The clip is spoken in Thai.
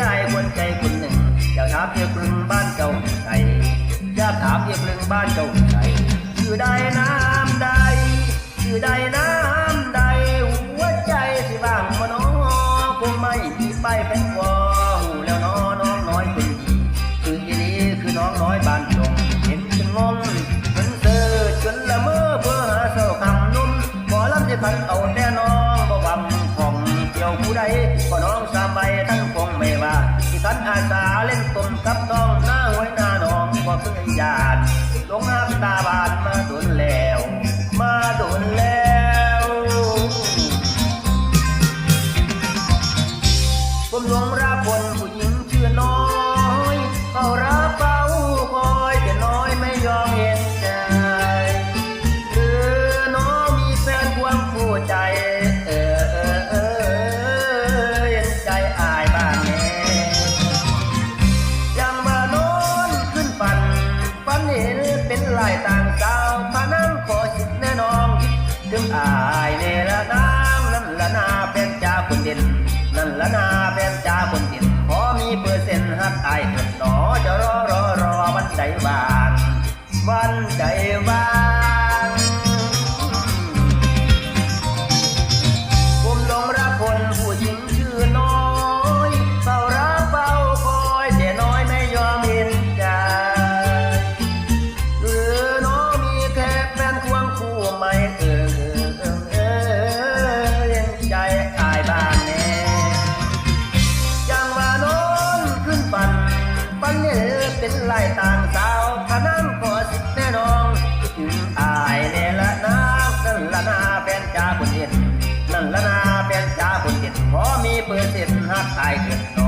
นายคนใจคนหนึ่งอยากถามเพียงกลึงบ้านเก่าใจอยากถามเพียงกลึงบ้านเก่าใจอคือได้น้ำใดอยู่ใดน้ำใดหัวใจสีบางมโนคงไม่ไปเป็น ที่ทันอาสาเล่นตนกับต้องหน้าไว้หน้าน้องบ่เพิ่งญาติลงน้ำตาบานมาโดนแล้ว มาโดนแล้วผมหลงรัก เป็นลายต่างสาวพานั่งขอสิทแน่นองถึงอายในละน้ำนั่นละนาเป็นจ่าคนเด่นนั่นละนาเป็นจ่าคนเด่นขอมีเปอร์เซ็นต์ฮักอายเถิดหนอจะรอรอรอวันใดวานวันใด อนเนี่ยเป็นลายต่างสาวพน้ำก็สิบแน่นองถึงอายแน่ละนานั่นละนาแฟนจ้าคนเด่นนั่นละนาแฟนจ้าคนเด่นพอมีเปอร์เซ็นต์หักตายเกิน